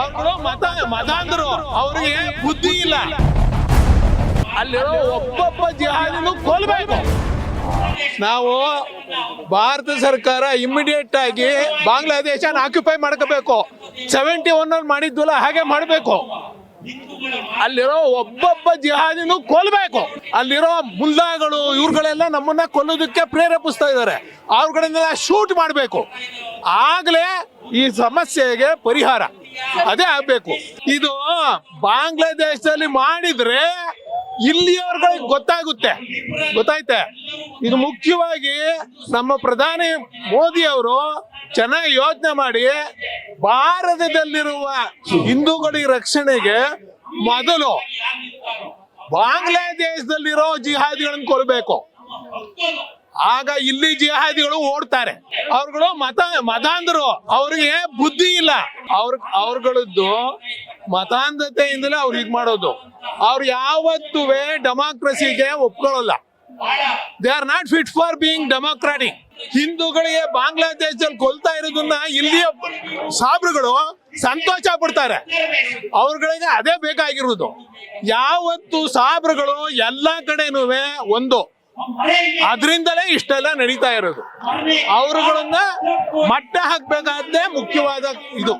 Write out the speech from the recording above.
ಅವ್ರುಗಳು ಮತ ಮತಾಂಧರು. ಅವ್ರಿಗೆ ಬುದ್ಧಿ ಇಲ್ಲ. ಅಲ್ಲಿರೋ ಒಬ್ಬೊಬ್ಬ ಜಿಹಾದಿನೂ ಕೊಲ್ಬೇಕು. ನಾವು ಭಾರತ ಸರ್ಕಾರ ಇಮಿಡಿಯೇಟ್ ಆಗಿ ಬಾಂಗ್ಲಾದೇಶನ ಆಕ್ಯುಪೈ ಮಾಡ್ಕೋಬೇಕು. ಸೆವೆಂಟಿ ಒನ್ ಅಲ್ಲಿ ಮಾಡಿದ್ವಲ್ಲ, ಹಾಗೆ ಮಾಡಬೇಕು. ಅಲ್ಲಿರೋ ಒಬ್ಬೊಬ್ಬ ಜಿಹಾದಿನೂ ಕೊಲ್ಬೇಕು. ಅಲ್ಲಿರೋ ಮುಲ್ಲಾಗಳು, ಇವ್ರುಗಳೆಲ್ಲ ನಮ್ಮನ್ನ ಕೊಲ್ಲೋದಕ್ಕೆ ಪ್ರೇರೇಪಿಸ್ತಾ ಇದ್ದಾರೆ. ಅವ್ರುಗಳನ್ನೆಲ್ಲ ಶೂಟ್ ಮಾಡಬೇಕು. ಆಗಲೇ ಈ ಸಮಸ್ಯೆಗೆ ಪರಿಹಾರ. ಅದೇ ಆಗ್ಬೇಕು. ಇದು ಬಾಂಗ್ಲಾದೇಶದಲ್ಲಿ ಮಾಡಿದ್ರೆ ಇಲ್ಲಿಯವ್ರಿಗೆ ಗೊತ್ತಾಗುತ್ತೆ. ಗೊತ್ತಾಯ್ತೆ? ಇದು ಮುಖ್ಯವಾಗಿ ನಮ್ಮ ಪ್ರಧಾನಿ ಮೋದಿ ಅವರು ಚೆನ್ನಾಗಿ ಯೋಚನೆ ಮಾಡಿ ಭಾರತದಲ್ಲಿರುವ ಹಿಂದೂಗಳ ರಕ್ಷಣೆಗೆ ಮೊದಲು ಬಾಂಗ್ಲಾದೇಶದಲ್ಲಿರೋ ಜಿಹಾದಿಗಳನ್ನು ಕೊಲ್ಲಬೇಕು ಆಗ ಇಲ್ಲಿ ಜಿಹಾದಿಗಳು ಓಡ್ತಾರೆ. ಅವ್ರುಗಳು ಮತ, ಮತಾಂಧರು. ಅವ್ರಿಗೆ ಬುದ್ಧಿ ಇಲ್ಲ. ಅವ್ರ, ಅವ್ರಗಳದ್ದು ಮತಾಂಧತೆಯಿಂದಲೇ ಅವ್ರು ಹೀಗ್ ಮಾಡೋದು. ಅವ್ರು ಯಾವತ್ತೂ ಡೆಮಾಕ್ರಸಿಗೆ ಒಪ್ಕೊಳ್ಳಲ್ಲ. They are not fit for being democratic ಹಿಂದೂಗಳಿಗೆ ಬಾಂಗ್ಲಾದೇಶದಲ್ಲಿ ಕೊಲ್ತಾ ಇರೋದನ್ನ ಇಲ್ಲಿಯ ಸಾಬ್ರುಗಳು ಸಂತೋಷ ಪಡ್ತಾರೆ. ಅವ್ರಗಳಿಗೆ ಅದೇ ಬೇಕಾಗಿರೋದು. ಯಾವತ್ತು ಸಾಬ್ರುಗಳು ಎಲ್ಲ ಕಡೆನೂ ಒಂದು. ಅದರಿಂದಲೇ ಇಷ್ಟೆಲ್ಲ ನಡೀತಾ ಇರೋದು. ಅವರುಗಳನ್ನ ಮಟ್ಟ ಹಾಕ್ಬೇಕಾದ್ದೇ ಮುಖ್ಯವಾದ ಇದು.